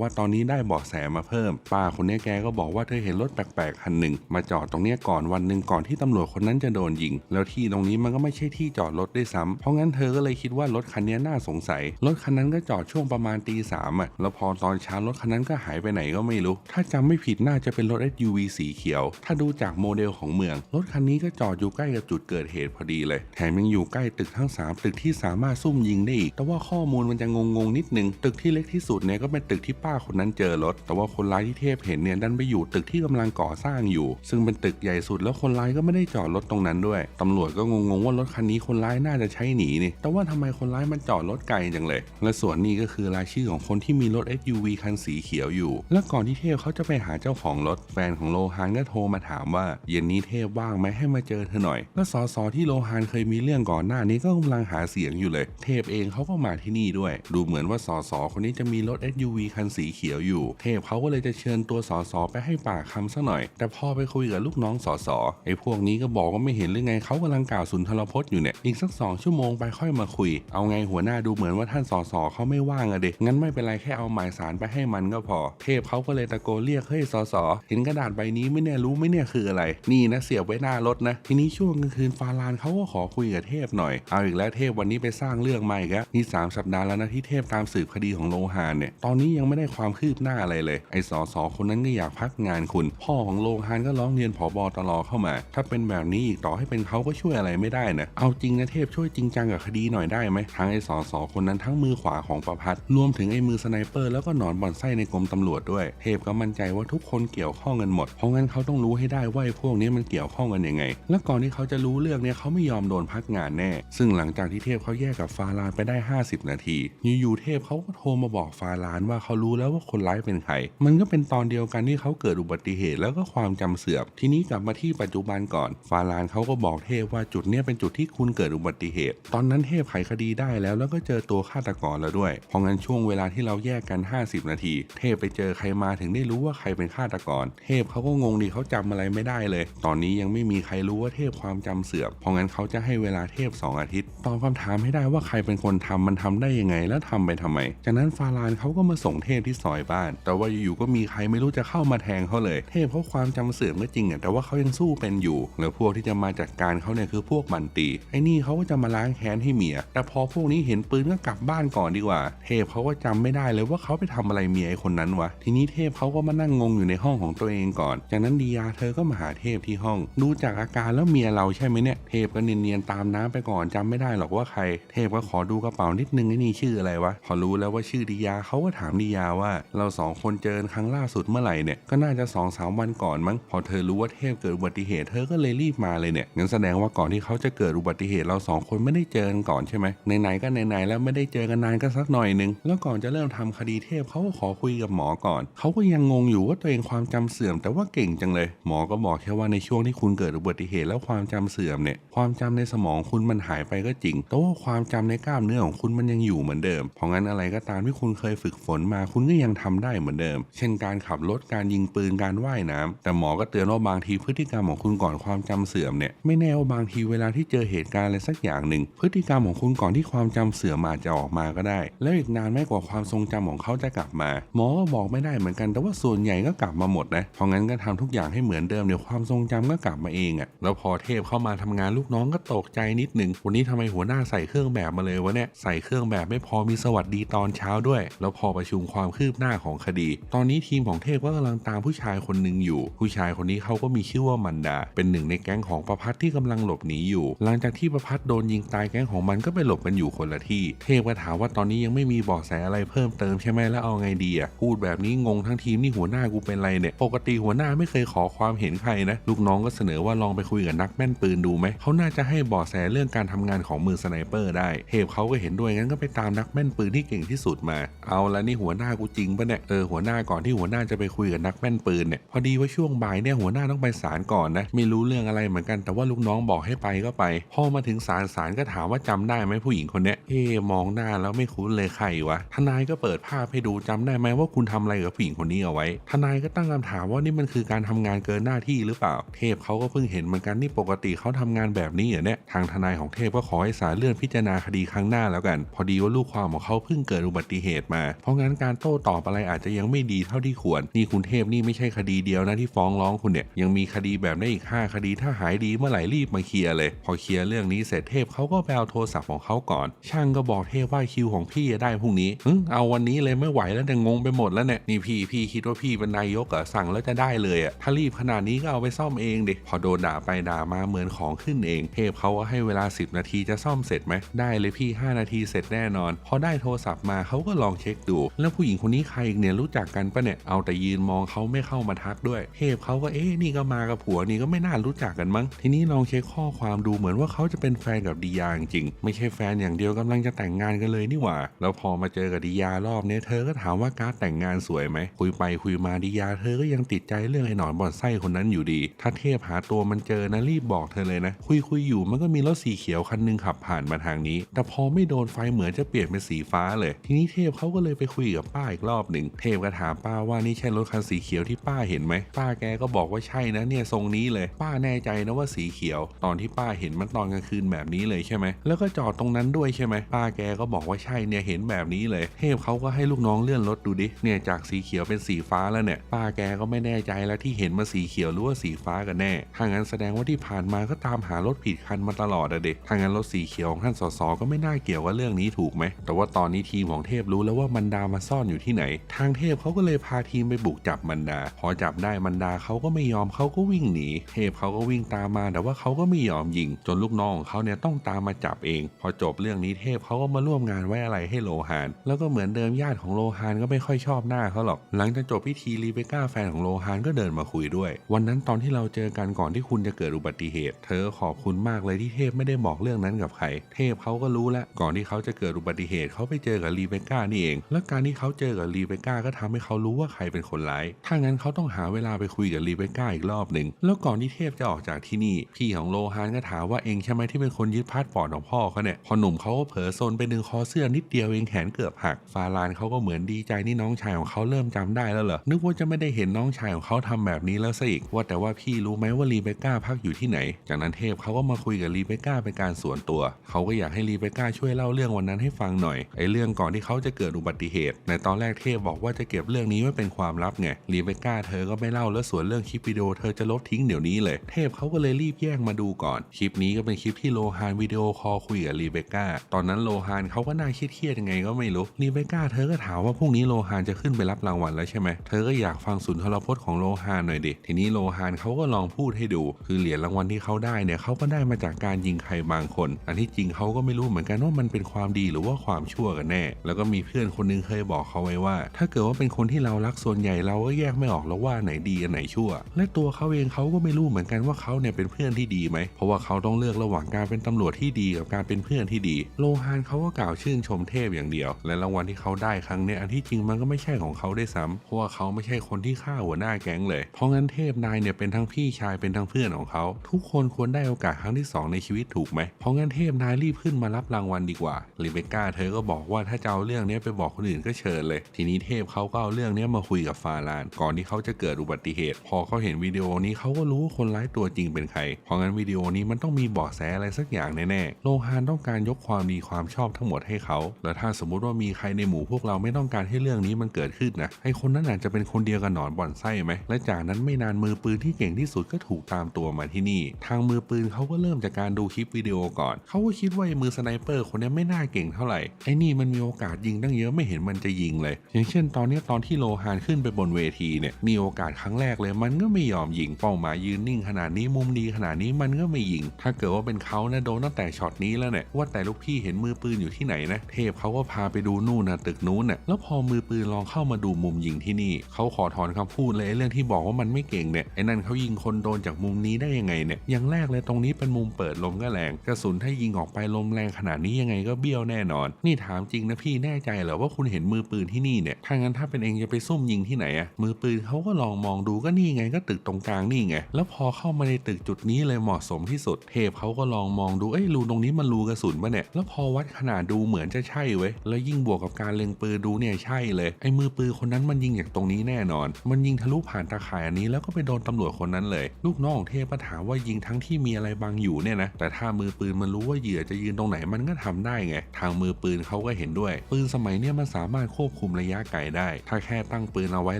ว่าตอนนี้ได้เบาะแสมาเพิ่ม ป้าคนนี้แกก็บอกว่าเธอเห็นรถแปลกๆคันหนึ่ง มาจอดตรงนี้ก่อนวันหนึ่งก่อนที่ตำรวจคนนั้นจะโดนยิง แล้วที่ตรงนี้มันก็ไม่ใช่ที่จอดรถด้วยซ้ำเพราะงั้นเธอก็เลยคิดว่ารถคันนี้น่าสงสัย รถคันนั้นก็จอดช่วงประมาณตีสามอะแล้วพอตอนเช้ารถคันนั้นก็หายไปไหนก็ไม่รู้ ถ้าจำไม่ผิดน่าจะเป็นรถ SUV สีเขียว ถ้าดูจากโมเดลของเมือง รถคันนี้ก็จอดอยู่ใกล้กับจุดเกิดเหตุพอดีเลย แถมยังอยู่ใกล้ตึกทั้ง 3 ตึกที่สามารถซุ่มยิงได้อีก แต่ว่าข้อมูลมันจะงงๆนิดนึง ตึกที่เล็กที่สุดเนี่ยก็เป็นตึกที่ป้าคนนั้นเจอรถ แต่ว่าคนร้ายที่เทพเห็นเนี่ยดันไปอยู่ตึกที่กำลังก่อสร้างอยู่ ซึ่งเป็นตึกใหญ่สุดแล้วคนร้ายก็ไม่ได้จอดรถตรงนั้นด้วยตำรวจก็งงๆว่ารถคันนี้คนร้ายน่าจะใช้หนีนี่แต่ว่าทำไมคนร้ายมันจอดรถไกลจังเลย และส่วนนี้ก็คือรายชื่อของคนที่มีรถ SUV คันสีเขียวอยู่ และก่อนที่เทพเขาจะไปหาเจ้าของรถแฟนของโลฮานก็โทรมาถามว่าเย็นนี้เทพว่างไหมให้มาเจอเธอหน่อยและสอสอที่โลฮานเคยมีเรื่องก่อนหน้านี้ก็กำลังหาเสียงอยู่เลย เทพเองเขาก็มาที่นี่ด้วย ดูเหมือนว่าสอสอคนนี้จะมีรถ SUV คันสีเขียวอยู่ เทพเขาก็เลยจะเชิญตัวสอสอไปให้ปากคำซะหน่อย แต่พอไปคุยกับลูกน้องสอสอไอ้พวกนี้ก็บอกว่าไม่เห็นหรือไงเขากำลังกล่าวสุนทรพจน์อยู่เนี่ยอีกสักสองชั่วโมงไปค่อยมาคุย เอาไงหัวหน้าดูเหมือนว่าท่านสอสอเขาไม่ว่างอะเด็กงั้นไม่เป็นไรแค่เอาหมายสารไปให้มันก็พอ เทพเขาก็เลยตะโกนเรียกเฮ้ยสอสอเห็นกระดาษใบนี้ไหม่เนี่ยรู้ไหมเนี่ยคืออะไร นี่นะเสียบไว้หน้ารถนะทีนี้ช่วงกลางคืนฟาลานเขาก็ขอคุยกับเทพหน่อย เอาอีกแล้วเทพวันนี้ไปสร้างเรื่องใหม่แล้วนี่สามสัปดาห์แล้วนะที่เทพตามสืบคดีของโลหานเนี่ย ตอนนี้ยังไม่ได้ความคืบหน้าอะไรเลย ไอ้สอสอคนนั้นก็อยากพักงานคุณ พ่อของโลหานก็ร้องเรียนผอบอตรเข้ามา ถ้าเป็นแบบนี้อีกต่อให้เป็นเขาก็ช่วยอะไรไม่ได้นะ เอาจริงนะเทพช่วยจริงจังกับคดีหน่อยได้ไหมทั้งไอ้สอสอคนนั้นทั้งมือขวาของประพัดรวมถึงไอ้มือสไนเปอร์แล้วก็หนอนบ่อนไส้ในกรมตำรวจด้วย เทพก็มั่นใจว่าทุกคนเกี่ยวข้องกันหมด เพราะงั้นเขาต้องรู้ให้ได้ว่าไอ้พวกนี้มันเกี่ยวข้องกันยังไงและก่อนที่เขาจะรู้เรื่องเนี้ยเขาไม่ยอมโดนพักงานแน่ ซึ่งหลังจากที่เทพเขาแยกกับฟาลานไปได้ 50 นาทีอยู่ๆเทพเขาก็โทรมาบอกฟาลานว่าเขารู้แล้วว่าคนร้ายเป็นใคร มันก็เป็นตอนเดียวกันที่เขาเกิดอุบัติเหตุแล้วก็ความจำเสื่อม ทีนี้กลับมาที่ปัจจุบันก่อน ฟาลานเขาก็บอกเทพว่าจุดเนี้ยเป็นจุดที่คุณเกิดอุบัติเหตุ ตอนนั้นเทพไขคดีได้แล้วแล้วก็เจอตัวฆาตกรแล้วด้วย เพราะงั้นช่วงเวลาที่เราแยกกัน 50 นาที เทพไปเจอใครมาถึงได้รู้ว่าใครเป็นฆาตกร เทพเขาก็งงดีเขาจำอะไรไม่ได้เลย ตอนนี้ยังไม่มีใครรู้ว่าเทพความจำเสื่อมเพราะงั้นเขาจะให้เวลาเทพ 2 อาทิตย์ตอบคำถามให้ได้ว่าใครเป็นคนทำมันทำได้ยังไงแล้วทำไปทำไม จากนั้นฟาลานเขาก็มาส่งเทพที่ซอยบ้าน แต่ว่าอยู่ๆก็มีใครไม่รู้จะเข้ามาแทงเขาเลย เทพเขาความจำเสื่อมก็จริงอะแต่ว่าเขายังสู้เป็นอยู่แล้วพวกที่จะมาจัดการเขาเนี่ยคือพวกมันตีไอ้นี่เขาก็จะมาล้างแค้นให้เมีย แต่พอพวกนี้เห็นปืนก็กลับบ้านก่อนดีกว่า เทพเขาก็จำไม่ได้เลยว่าเขาไปทำอะไรเมียไอ้คนนั้นวะทีนี้เทพเขาก็มานั่งงงอยู่ในห้องของตัวเองก่อน จากนั้นดียาเธอก็มาหาเทพที่ห้อง ดูจากอาการแล้วเมียเราใช่ไหมเนี่ย เทพก็เนียนๆตามน้ำไปก่อนจำไม่ได้หรอกว่าใคร เทพก็ขอดูกระเป๋านิดนึงไอ้นี่ชื่ออะไรวะ พอรู้แล้วว่าชื่อดียาเขาก็ถามดียาว่า เราสองคนเจอกันครั้งล่าสุดเมื่อไหร่เนี่ย ก็น่าจะสองสามวันก่อนมั้ง พอเธอรู้ว่าเทพเกิดอุบัติเหตุ เธอก็เลยรีบมาเลยเนี่ย งั้นแสดงว่าก่อนที่เขาจะเกิดอุบัติเหตุเราสองคนไม่ได้เจอกันก่อนใช่ไหมไหนๆก็ไหนๆแล้วไม่ได้เจอกันนานก็สักหน่อยนึง แล้วก่อนจะเริ่มทำคดีเทพเขาก็ขอคุยกับหมอก่อน เขาก็ยังงงอยู่ว่าตัวเองความจำเสื่อม แต่ว่าเก่งจังเลย หมอก็บอกแค่ว่าในช่วงที่คุณเกิดอุบัติเหตุแล้วความจำเสื่อมเนี่ยความจำในสมองคุณมันหายไปก็จริง แต่ว่าความจำในกล้ามเนื้อของคุณมันยังอยู่เหมือนเดิม เพราะงั้นอะไรก็ตามที่คุณเคยฝึกฝนมาคุณก็ยังทำได้เหมือนเดิม เช่นการขับรถการยิงปืนการว่ายน้ำแต่หมอก็เตือนว่าบางทีพฤติกรรมของคุณก่อนความจำเสื่อมเนี่ยไม่แน่ว่าบางทีเวลาที่เจอเหตุการณ์อะไรสักอย่างหนึ่ง พฤติกรรมของคุณก่อนที่ความจำเสื่อมอาจจะออกมาก็ได้ แล้วอีกนานไม่กว่าความทรงจำของเขาจะกลับมา หมอก็บอกไม่ได้เหมือนกันแต่ว่าส่วนใหญ่ก็กลับมาหมดนะเพราะงั้นก็ทำทุกอย่างให้เหมือนเดิมเดี๋ยวความทรงจำก็กลับมาเองอะ่ะแล้วพอเทพเข้ามาทำงานลูกน้องก็ตกใจนิดหนึ่งวันนี้ทำไมหัวหน้าใส่เครื่องแบบมาเลยวะเนี่ยใส่เครื่องแบบไม่พอมีสวัสดีตอนเช้าด้วย แล้วพอประชุมความคืบหน้าของคดี ตอนนี้ทีมของเทพก็กำลังตามผู้ชายคนหนึ่งอยู่ ผู้ชายคนนี้เขาก็มีชื่อว่ามันดา เป็นหนึ่งในแก๊งของประพัดที่กำลังหลบหนีอยู่ หลังจากที่ประพัดโดนยิงตายแก๊งของมันก็ไปหลบกันอยู่คนละที่ เทพก็ถามว่าตอนนี้ยังไม่มีเบาะแสอะไรเพิ่มเติมใช่ไหมแล้วเอาไงดีอะพูดแบบนี้งงทั้งทีมนี่หัวหน้ากูเป็นไรเนี่ยปกติหัวหน้าไม่เคยขอความเห็นใครนะ ลูกน้องก็เสนอว่าลองไปคุยกับนักแม่นปืนดูไหม เขาน่าจะให้เบาะแสเรื่องการทำงานของมือสไนเปอร์ได้เทพเขาก็เห็นด้วยงั้นก็ไปตามนักแม่นปืนที่เก่งที่สุดมา เอาละนี่หัวหน้ากูจริงปะเนี่ย เออหัวหน้าก่อนที่หัวหน้าจะไปคุยกับนักแม่นปืนเนี่ย พอดีว่าช่วงบ่ายเนี่ยหัวหน้าต้องไปศาลก่อนนะ ไม่รู้เรื่องอะไรเหมือนกัน แต่ว่าลูกน้องบอกให้ไปก็ไป พอมาถึงศาลศาลก็ถามว่าจำได้ไหมผู้หญิงคนเนี้ย เอ๊มองหน้าแล้วไม่คุ้นเลยใครวะ ทนายก็เปิดภาพให้ดูจำได้ไหมว่าคุณทำอะไรกับผู้หญิงคนนี้เอาไว้ ทนายก็ตั้งคำถามว่านี่มันคือการทำงานเกินหน้าที่หรือเปล่า เทพเขาก็เพิ่งเห็นเหมือนกันนี่ปกติเขาทำงานแบบนี้เหรอเนี่ยทางทนายของเทพก็ขอให้ศาลเลื่อนพิจารณาคดีครั้งหน้าแล้วกัน พอดีว่าลูกความของเขาเพิ่งเกิดอุบัติเหตุมา เพราะงั้นการโต้ตอบอะไรอาจจะยังไม่ดีเท่าที่ควร นี่คุณเทพนี่ไม่ใช่คดีเดียวนะที่ฟ้องร้องคุณเนี่ยยังมีคดีแบบนี้อีก 5 คดีถ้าหายดีเมื่อไหร่รีบมาเคลียร์เลย พอเคลียร์เรื่องนี้เสร็จเทพเขาก็ไปเอาโทรศัพท์ของเขาก่อน ช่างก็บอกเทพว่าคิวของพี่จะได้พรุ่งนี้หึเอาวันนี้เลยไม่ไหวแล้วแต่ยงงไปหมดแล้วเนี่ยนี่พี่พี่คิดว่าพี่เป็นนายกเหรอสั่งแล้วจะได้เลยอะถ้ารีบขนาดนี้ก็เอาไปซ่อมเองดิพอโดนด่าไปไปด่ามาเหมือนของขึ้นเองเทพเขาก็ให้เวลา 10 นาทีจะซ่อมเสร็จไหมได้เลยพี่ 5 นาทีเสร็จแน่นอน พอได้โทรศัพท์มาเขาก็ลองเช็คดู แล้วผู้หญิงคนนี้ใครเนี่ยรู้จักกันปะเนี่ยเอาแต่ยืนมองเขาไม่เข้ามาทักด้วย เทพเขาก็เอ๊ะนี่ก็มากับผัวนี่ก็ไม่น่ารู้จักกันมั้ง ทีนี้ลองเช็คข้อความดูเหมือนว่าเขาจะเป็นแฟนกับดียาจริงไม่ใช่แฟนอย่างเดียวกำลังจะแต่งงานกันเลยนี่หว่า แล้วพอมาเจอกับดียารอบเนี้ยเธอก็ถามว่าการดแต่งงานสวยไหมคุยไปคุยมาดียาเธอก็ยังติดใจเรื่องไอ้หนอนบอนไส้คนนั้นอยู่ดี ถ้าเทพหาตัวมันเจอนะรีบบอกเธอเลยนะ คุยคุยอยู่มันก็มีรถสีเขียวคันหนึงขับผ่านมาทางนี้ แต่พอไม่โดนไฟเหมือนจะเปลี่ยนเป็นสีฟ้าเลย ทีนี้เทพเขาก็เลยไปคุยกับป้าอีกรอบหนึ่งเทพก็ถามป้าว่านี่ใช่รถคันสีเขียวที่ป้าเห็นไหมป้าแกก็บอกว่าใช่นะเนี่ยทรงนี้เลย ป้าแน่ใจนะว่าสีเขียว ตอนที่ป้าเห็นมันตอนกลางคืนแบบนี้เลยใช่ไหมแล้วก็จอดตรงนั้นด้วยใช่ไหมป้าแกก็บอกว่าใช่เนี่ยเห็นแบบนี้เลย เทพเขาก็ให้ลูกน้องเลื่อนรถดูดิเนี่ยจากสีเขียวเป็นสีฟ้าแล้วเนี่ย ป้าแกก็ไม่แน่ใจแล้วที่เห็นมาสีเขียวหรือว่าสีฟ้ากันแน่ถ้างั้นแสดงว่าที่ผ่านมาก็ตามหารถผิดคันมาตลอดอะเด็กถ้างั้นรถสีเขียวของท่านสสก็ไม่น่าเกี่ยวกับเรื่องนี้ถูกไหม แต่ว่าตอนนี้ทีมของเทพรู้แล้วว่ามันดามาซ่อนอยู่ที่ไหน ทางเทพเขาก็เลยพาทีมไปบุกจับมันดา พอจับได้มันดาเขาก็ไม่ยอมเขาก็วิ่งหนี เทพเขาก็วิ่งตามมาแต่ว่าเขาก็ไม่ยอมยิง จนลูกน้องของเขาเนี่ยต้องตามมาจับเอง พอจบเรื่องนี้เทพเขาก็มาร่วมงานไว้อะไรให้โลหาน แล้วก็เหมือนเดิมญาติของโลหานก็ไม่ค่อยชอบหน้าเขาหรอก หลังจากจบพิธีรีเบคก้าแฟนของโลหานก็เดินมาคุยด้วย วันนั้นตอนที่เราเจอกันก่อนที่คุณจะเกิดอุบัติเหตุ เธอขอบคุณมากเลยที่เทพไม่ได้บอกเรื่องนั้นกับใคร เทพเขาก็รู้แล้วก่อนที่เขาจะเกิดอุบัติเหตุเขาไปเจอกับรีเบคก้านี่เอง และการที่เขาเจอกับรีเบคก้าก็ทำให้เขารู้ว่าใครเป็นคนร้าย ถ้างั้นเขาต้องหาเวลาไปคุยกับรีเบคก้าอีกรอบหนึ่ง แล้วก่อนที่เทพจะออกจากที่นี่ พี่ของโลฮานก็ถามว่าเองใช่ไหมที่เป็นคนยึดพาสปอร์ตของพ่อเขาเนี่ย พอหนุ่มเขาก็เผลอโซนไปดึงคอเสื้อนิดเดียวเองแขนเกือบหัก ฟาลานเขาก็เหมือนดีใจนี่น้องชายของเขาเริ่มจำได้แล้วเหรอ นึกว่าจะไม่ได้เห็นน้องชายของเขาทำแบบนี้แล้วซะอีก ว่าแต่ว่าพี่รู้ไหมว่ารีเบคก้าพักอยู่ที่ไหน จากนั้นเทพเขาก็มาคุยกับรีเบคก้าเป็นการส่วนตัว เขาก็อยากให้รีเบคก้าช่วยเล่าเรื่องวันนั้นให้ฟังหน่อยไอ้เรื่องก่อนที่เขาจะเกิดอุบัติเหตุ ในตอนแรกเทพบอกว่าจะเก็บเรื่องนี้ไว้เป็นความลับไงรีเบคก้าเธอก็ไม่เล่าแล้วส่วนเรื่องคลิปวิดีโอเธอจะลบทิ้งเดี๋ยวนี้เลย เทพเขาก็เลยรีบแย่งมาดูก่อนคลิปนี้ก็เป็นคลิปที่โลฮานวิดีโอคอลคุยกับรีเบคก้าตอนนั้นโลฮานเขาก็น่าเครียดยังไงก็ไม่รู้รีเบคก้าเธอก็ถามว่าพรุ่งนี้โลฮานจะขึ้นไปรับรางวัลแล้วใช่ไหมเธอก็อยากฟังสุนทรพจน์ของโลฮานหน่อยดิทีนี้โลฮานเขาก็ลองพูดให้ดูคือเหรียญรางวัลที่เขาได้เนี่ยเขาก็ได้มาจากการยิงใครบางคน อันที่จริงเขาก็ไม่รู้เหมือนกันว่ามันเป็นความดีหรือว่าความชั่วกันแน่ แล้วก็มีเพื่อนคนหนึงเคยบอกเขาไว้ว่า ถ้าเกิดว่าเป็นคนที่เรารักส่วนใหญ่เราก็แยกไม่ออกแล้วว่าไหนดีอันไหนชั่ว และตัวเขาเองเขาก็ไม่รู้เหมือนกันว่าเขาเนี่ยเป็นเพื่อนที่ดีไหม เพราะว่าเขาต้องเลือกระหว่างการเป็นตำรวจที่ดีกับการเป็นเพื่อนที่ดี โลฮานเขาก็กล่าวชื่นชมเทพอย่างเดียว และรางวัลที่เขาได้ครั้งเนี้ยอันที่จริงมันก็ไม่ใช่ของเขาได้ซ้ำเพราะว่าเขาไม่ใช่คนที่ฆ่าหัวหน้าแก๊งเลย เพราะงั้นเทพนายเนี่ยเป็นทั้งพี่ชายเป็นทั้งเพื่อนของของเขา ทุกคนควรได้โอกาสครั้งที่สองในชีวิตถูกไหม เพราะงั้นเทพนายรีบขึ้นมารับรางวัลดีกว่าลิเบก้าเธอก็บอกว่าถ้าจะเอาเรื่องนี้ไปบอกคนอื่นก็เชิญเลย ทีนี้เทพเขาก็เอาเรื่องนี้มาคุยกับฟาลาน ก่อนที่เขาจะเกิดอุบัติเหตุ พอเขาเห็นวิดีโอนี้เขาก็รู้ว่าคนร้ายตัวจริงเป็นใคร เพราะงั้นวิดีโอนี้มันต้องมีเบาะแสอะไรสักอย่างแน่ๆ โลฮานต้องการยกความดีความชอบทั้งหมดให้เขา แล้วถ้าสมมุติว่ามีใครในหมู่พวกเราไม่ต้องการให้เรื่องนี้มันเกิดขึ้นนะ ไอคนนั้นอาจจะเป็นคนเดียวกับหนอนบ่อนไส้ไหม และจากนั้นไม่นานมือปืนที่เก่งที่สุดก็ถูกตามตัวมาที่นี่ ทางมือปืนเขาก็เริ่มจากการดูคลิปวิดีโอก่อน เขาก็คิดว่าไอ้มือสไนเปอร์คนนี้ไม่น่าเก่งเท่าไหร่ ไอ้นี่มันมีโอกาสยิงตั้งเยอะไม่เห็นมันจะยิงเลย อย่างเช่นตอนนี้ตอนที่โลฮานขึ้นไปบนเวทีเนี่ย มีโอกาสครั้งแรกเลย มันก็ไม่ยอมยิง เป้าหมายยืนนิ่งขนาดนี้มุมดีขนาดนี้มันก็ไม่ยิง ถ้าเกิดว่าเป็นเขานะโดนตั้งแต่ช็อตนี้แล้วเนี่ย ว่าแต่ลูกพี่เห็นมือปืนอยู่ที่ไหนนะ เทพเขาก็พาไปดูนู่นนะตึกนู้นน่ะ แล้วพอมือปืนลองเข้ามาดูมุมยิงที่นี่ เขาขอถอนคำพูดเลยเรื่องที่บอกว่ามันไม่เก่งเนี่ย ไอ้นั่นเขายิงคนโดนจากมุมนี้ได้ยังไงเนี่ยอย่างแรกเลยตรงนี้เป็นมุมเปิดลมก็แรงกระสุนถ้ายิงออกไปลมแรงขนาดนี้ยังไงก็เบี้ยวแน่นอน นี่ถามจริงนะพี่แน่ใจเหรอว่าคุณเห็นมือปืนที่นี่เนี่ยถ้างั้นถ้าเป็นเองจะไปซุ่มยิงที่ไหนอะมือปืนเขาก็ลองมองดูก็นี่ไงก็ตึกตรงกลางนี่ไงแล้วพอเข้ามาในตึกจุดนี้เลยเหมาะสมที่สุด เทพเขาก็ลองมองดูเอ้ยรูตรงนี้มันรูกระสุนปะเนี่ยแล้วพอวัดขนาดดูเหมือนจะใช่เว้ยแล้วยิ่งบวกกับการเล็งปืนดูเนี่ยใช่เลยไอ้มือปืนคนนั้นมันยิงจากตรงนี้แน่นอน มันยิงทะลุผ่านตาข่ายอันนี้แล้วก็ไปโดนตำรวจคนนั้นเลย ลูกน้องเทพก็ถาว่ายิงทั้งที่มีอะไรบังอยู่เนี่ยนะแต่ถ้ามือปืนมันรู้ว่าเหยื่อจะยืนตรงไหนมันก็ทำได้ไง ทางมือปืนเขาก็เห็นด้วย ปืนสมัยเนี้ยมันสามารถควบคุมระยะไกลได้ ถ้าแค่ตั้งปืนเอาไว้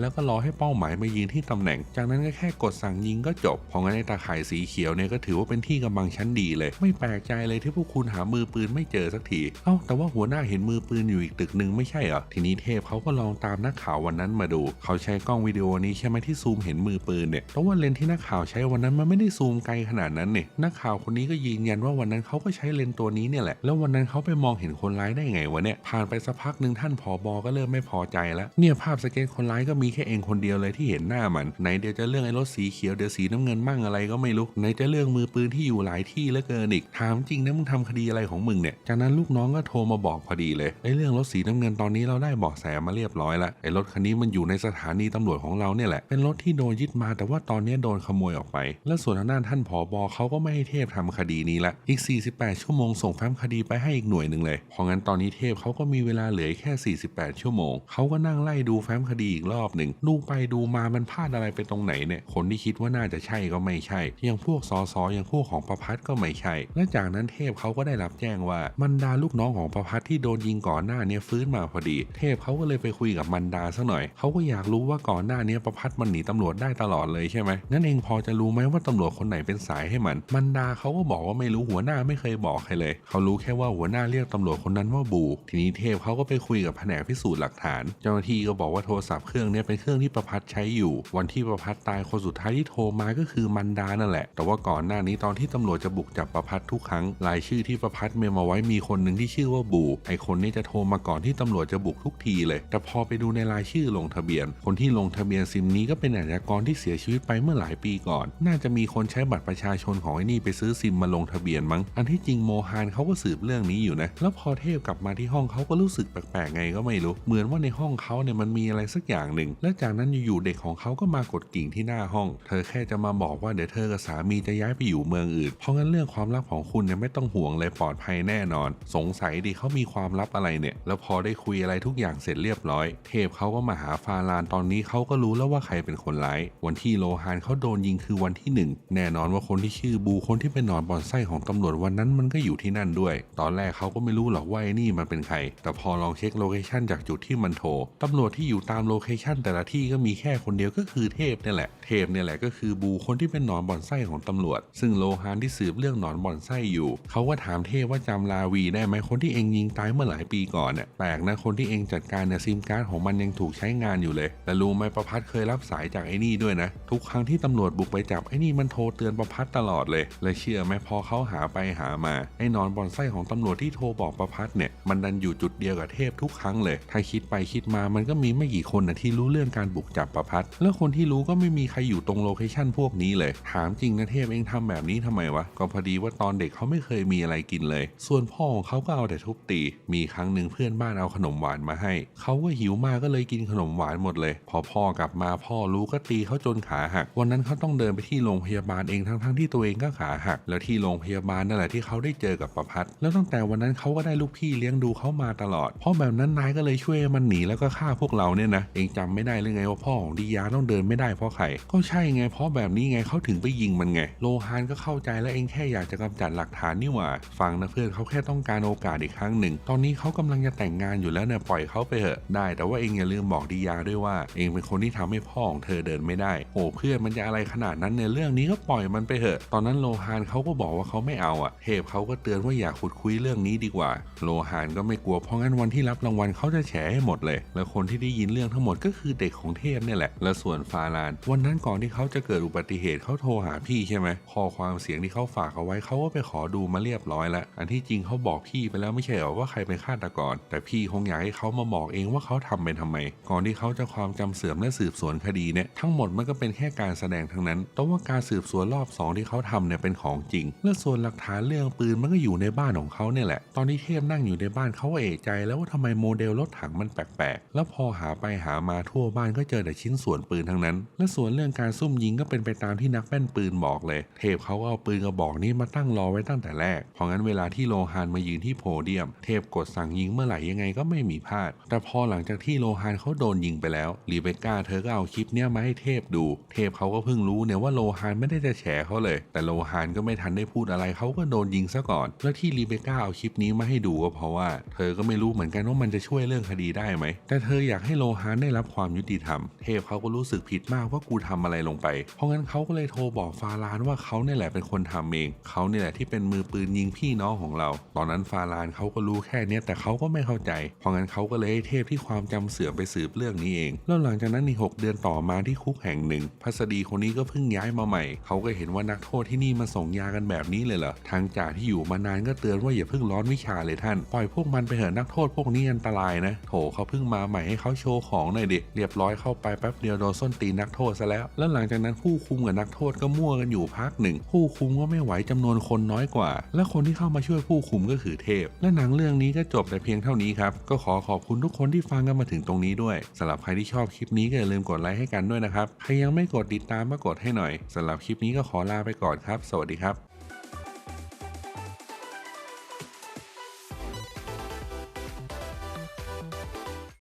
แล้วก็รอให้เป้าหมายมายิงที่ตำแหน่ง จากนั้นก็แค่กดสั่งยิงก็จบเพราะงั้นไอตาข่ายสีเขียวเนี่ยก็ถือว่าเป็นที่กำบังชั้นดีเลย ไม่แปลกใจเลยที่พวกคุณหามือปืนไม่เจอสักทีเอ้าแต่ว่าหัวหน้าเห็นมือปืนอยู่อีกตึกหนึ่งไม่ใช่เหรอทีนี้เทพเขาก็ลองตามนักข่าววันนั้นมาดู เขาใช้กล้องวิดีโอนี้ใช่ไหมที่ซูมเห็นมือปืนเนี่ยแต่ว่าเลนที่นักข่าวใช้วันนั้นมันไม่ได้ซูมไกลขนาดนั้นเนี่ยนักข่าวคนนี้ก็ยืนยันว่าวันนั้นเขาก็ใช้เลนส์ตัวนี้เนี่ยแหละ แล้ววันนั้นเขาไปมองเห็นคนร้ายได้ไงวะเนี่ย ผ่านไปสักพักหนึ่งท่านผอบอก็เริ่มไม่พอใจแล้ว เนี่ยภาพสเก็ตคนร้ายก็มีแค่เองคนเดียวเลยที่เห็นหน้ามัน ไหนเดี๋ยวจะเรื่องไอ้รถสีเขียวเดี๋ยวสีน้ำเงินมั่งอะไรก็ไม่รู้ ไหนจะเรื่องมือปืนที่อยู่หลายที่เหลือเกินอีก ถามจริงนะมึงทำคดีอะไรของมึงเนี่ย จากนั้นลูกน้องก็โทรมาบอกพอดีเลย ไอ้เรื่องรถสีน้ำเงินตอนนี้เราได้เบาะแสมาเรียบร้อยล้วไอ้รถคันนี้มันอยู่ในสถานีตำรวจของเราเนี่ยแหละ เป็นรถที่โดนยึดมาแต่ว่าตอนนี้โดนขโมยออกไป และส่วนทางด้านท่านผอบอเขาก็ไม่ให้เทพทำคดีนี้ละอีก 48 ชั่วโมงส่งแฟ้มคดีไปให้อีกหน่วยหนึ่งเลยเพราะงั้นตอนนี้เทพเขาก็มีเวลาเหลือแค่ 48 ชั่วโมงเขาก็นั่งไล่ดูแฟ้มคดีอีกรอบหนึ่งดูไปดูมามันพลาดอะไรไปตรงไหนเนี่ยคนที่คิดว่าน่าจะใช่ก็ไม่ใช่อย่างพวกสอสออย่างพวกของประพัดก็ไม่ใช่ และจากนั้นเทพเขาก็ได้รับแจ้งว่ามันดาลูกน้องของประพัดที่โดนยิงก่อนหน้าเนี้ฟื้นมาพอดี เทพเขาก็เลยไปคุยกับมันดาสักหน่อยเขาก็อยากรู้ว่าก่อนหน้านี้ประพัดมันหนีตำรวจได้ตลอดเลยใช่ไหมงั้นเองพอจะรู้ไหมว่าตำรวจคนไหนเป็นสายให้มัน มันดาเขาก็บอกว่าไม่รู้หัวหน้าไม่เคยบอกใครเลย เขารู้แค่ว่าหัวหน้าเรียกตำรวจคนนั้นว่าบู ทีนี้เทพเขาก็ไปคุยกับแผนกพิสูจน์หลักฐาน เจ้าหน้าที่ก็บอกว่าโทรศัพท์เครื่องนี้เป็นเครื่องที่ประพัดใช้อยู่ วันที่ประพัดตายคนสุดท้ายที่โทรมาก็คือมันดานั่นแหละ แต่ว่าก่อนหน้านี้ตอนที่ตำรวจจะบุกจับประพัดทุกครั้งรายชื่อที่ประพัดเมมเอาไว้มีคนหนึ่งที่ชื่อว่าบู ไอคนนี้จะโทรมาก่อนที่ตำรวจจะบุกทุกทีเลย แต่พอไปดูในรายชื่อลงทะเบียน คนที่ลงทะเบียนซิมนี้ก็เป็นอาชญากรที่เสียชีวิตไปเมื่อหลายปีก่อน น่าจะมีีคนใช้บัตรประชาชนของไอ้นี่ไปซื้อซิมมาลงทะเบียนมั้ง อันที่จริงโมฮานเขาก็สืบเรื่องนี้อยู่นะ แล้วพอเทพกลับมาที่ห้องเขาก็รู้สึกแปลกๆไงก็ไม่รู้ เหมือนว่าในห้องเขาเนี่ยมันมีอะไรสักอย่างหนึ่ง และจากนั้นอยู่ๆเด็กของเขาก็มากดกิ่งที่หน้าห้อง เธอแค่จะมาบอกว่าเดี๋ยวเธอกับสามีจะย้ายไปอยู่เมืองอื่น เพราะงั้นเรื่องความลับของคุณเนี่ยไม่ต้องห่วงเลยปลอดภัยแน่นอน สงสัยดิเขามีความลับอะไรเนี่ย แล้วพอได้คุยอะไรทุกอย่างเสร็จเรียบร้อย เทพเขาก็มาหาฟาลานตอนนี้เขาก็รู้แล้วว่าใครเป็นคนร้าย วันที่โลฮานเขาโดนยิงคือวันที่แน่นอนว่าคนที่ชื่อบูคนที่เป็นนอนบอนไส้ของตำรวจวันนั้นมันก็อยู่ที่นั่นด้วย ตอนแรกเขาก็ไม่รู้หรอกว่าไอ้นี่มันเป็นใคร แต่พอลองเช็คโลเคชันจากจุดที่มันโทรตำรวจที่อยู่ตามโลเคชันแต่ละที่ก็มีแค่คนเดียวก็คือเทพเนี่ยแหละ เทพเนี่ยแหละก็คือบูคนที่เป็นหนอนบอนไส้ของตำรวจ ซึ่งโลฮานที่สืบเรื่องหนอนบอนไส้อยู่ เขาก็ถามเทพว่าจำลาวีได้ไหมคนที่เองยิงตายเมื่อหลายปีก่อนเนี่ยแปลกนะคนที่เองจัดการเนี่ยซิมการ์ดของมันยังถูกใช้งานอยู่เลย แต่รู้ไหมประพัดเคยรับสายจากไอ้นี่ด้วยนะ ทุกครั้งที่ตำรวจบุกไปจับไอ้นี่มันโทรเตือนประพัดตลอดเลยเลยเชื่อไหมพอเขาหาไปหามาไอ้นอนบ่อนไส้ของตำรวจที่โทรบอกประพัดเนี่ยมันดันอยู่จุดเดียวกับเทพทุกครั้งเลย ถ้าคิดไปคิดมามันก็มีไม่กี่คนนะที่รู้เรื่องการบุกจับประพัดแล้วคนที่รู้ก็ไม่มีใครอยู่ตรงโลเคชั่นพวกนี้เลยถามจริงนะเทพเองทำแบบนี้ทำไมวะก็พอดีว่าตอนเด็กเขาไม่เคยมีอะไรกินเลย ส่วนพ่อของเขาก็เอาแต่ทุบตี มีครั้งหนึ่งเพื่อนบ้านเอาขนมหวานมาให้ เขาก็หิวมากก็เลยกินขนมหวานหมดเลย พอพ่อกลับมาพ่อรู้ก็ตีเขาจนขาหัก วันนั้นเขาต้องเดินไปที่โรงพพยาบาลเองทั้งๆที่ตัวเองก็ขาหัก แล้วที่โรงพยาบาลนั่นแหละที่เขาได้เจอกับประพัดแล้วตั้งแต่วันนั้นเขาก็ได้ลูกพี่เลี้ยงดูเขามาตลอด เพราะแบบนั้นนายก็เลยช่วยมันหนีแล้วก็ฆ่าพวกเราเนี่ยนะเองจำไม่ได้หรือไงว่าพ่อของดิยาต้องเดินไม่ได้เพราะใครก็ใช่ไงเพราะแบบนี้ไงเขาถึงไปยิงมันไง โลฮานก็เข้าใจแล้วเองแค่อยากจะกำจัดหลักฐานนี่หว่าฟังนะเพื่อนเขาแค่ต้องการโอกาสอีกครั้งหนึ่ง ตอนนี้เขากำลังจะแต่งงานอยู่แล้วเนี่ยปล่อยเขาไปเถอะได้ แต่ว่าเองอย่าลืมบอกดิยาด้วยว่า เองเป็นคนที่ทำให้พ่อของเธอเดินไม่ได้โอ้เพื่อนมันจะอะไรขนาดนั้นในเรื่องนี้ก็ปล่อยมันไปเถอะ ตอนนั้นโลฮานเขาก็บอกว่าเขาไม่เอาอะเทพเขาก็เตือนว่าอย่าขุดคุยเรื่องนี้ดีกว่า โลฮานก็ไม่กลัวเพราะงั้นวันที่รับรางวัลเขาจะแฉให้หมดเลย แล้วคนที่ได้ยินเรื่องทั้งหมดก็คือเด็กของเทพเนี่ยแหละ และส่วนฟาลาน วันนั้นก่อนที่เขาจะเกิดอุบัติเหตุเขาโทรหาพี่ใช่ไหมข้อความเสียงที่เขาฝากเอาไว้เขาก็ไปขอดูมาเรียบร้อยแล้ว อันที่จริงเขาบอกพี่ไปแล้วไม่ใช่หรอว่าใครเป็นฆาตกร แต่พี่คงอยากให้เขามาบอกเองว่าเขาทำไปทำไม ก่อนที่เขาจะความจำเสื่อมและสืบสวนคดีเนี่ยทั้งหมดมันก็เป็นแค่การแสดงทั้งนั้นแต่ว่าการสืบสวนรอบสองที่เขาทำเนี่ยเป็นของจริง และส่วนหลักฐานเรื่องปืนมันก็อยู่ในบ้านของเขาเนี่ยแหละ ตอนที่เทพนั่งอยู่ในบ้านเขาก็เอะใจ แล้วว่าทำไมโมเดลรถถังมันแปลกๆ แล้วพอหาไปหามาทั่วบ้านก็เจอแต่ชิ้นส่วนปืนทั้งนั้น และส่วนเรื่องการซุ่มยิงก็เป็นไปตามที่นักแป้นปืนบอกเลย เทพเขาก็เอาปืนกระบอกนี้มาตั้งรอไว้ตั้งแต่แรก เพราะงั้นเวลาที่โลฮานมายืนที่โพเดียม เทพกดสั่งยิงเมื่อไหร่ยังไงก็ไม่มีพลาด แต่พอหลังจากที่โลฮานเขาโดนยิงไปแล้วรีเบคก้าเธอก็เอาคลิปเนี้ยมาให้เทพดู เทพเขาก็เพิ่งรู้เนี่ยว่าโลฮานไม่ได้จะแฉเขาเลย แต่โลฮานก็ไม่ทันได้พูดอะไรเขาก็โดนยิงซะก่อน แล้วที่รีเบคก้าเอาคลิปนี้มาให้ดูก็เพราะว่า เธอก็ไม่รู้เหมือนกันว่ามันจะช่วยเรื่องคดีได้ไหม แต่เธออยากให้โลฮานได้รับความยุติธรรม เทพเขาก็รู้สึกผิดมากว่ากูทำอะไรลงไป เพราะงั้นเขาก็เลยโทรบอกฟาลานว่าเขาเนี่ยแหละเป็นคนทำเอง เขาเนี่ยแหละที่เป็นมือปืนยิงพี่น้องของเรา ตอนนั้นฟาลานเขาก็รู้แค่เนี้ยแต่เขาก็ไม่เข้าใจ เพราะงั้นเขาก็เลยให้เทพที่ความจำเสื่อมไปสืบเรื่องนี้เอง แล้วหลังจากนั้นอีกหกเดือนต่อมาที่คุกแห่งหนึ่งพัสดีคนนี้ก็เพิ่งย้ายมาใหม่เขาก็เห็นว่านักโทษที่นี่มาส่งยากันแบบนี้เลยเหรอทางจ่าที่อยู่มานานก็เตือนว่าอย่าเพิ่งร้อนวิชาเลยท่านปล่อยพวกมันไปเถอะนักโทษพวกนี้อันตรายนะโถเขาเพิ่งมาใหม่ให้เขาโชว์ของหน่อยดิเรียบร้อยเข้าไปแป๊บเดียวโดนส้นตีนนักโทษซะแล้ว แล้วหลังจากนั้นผู้คุมกับนักโทษก็มั่วกันอยู่พักหนึ่ง ผู้คุมก็ไม่ไหวจำนวนคนน้อยกว่า และคนที่เข้ามาช่วยผู้คุมก็คือเทพ และหนังเรื่องนี้ก็จบแต่เพียงเท่านี้ครับก็ขอขอบคุณทุกคนที่ฟังกันมาถึงตรงนี้ด้วยสำหรับใครที่ชอบคลิปนี้ก็อย่าลืมกดไลค์ให้กันด้วยนะครับใครยังไม่กดติดตามมากดให้หน่อยสำหรับคลิปนี้ก็ขอลาไปก่อนครับ สวัสดีครับ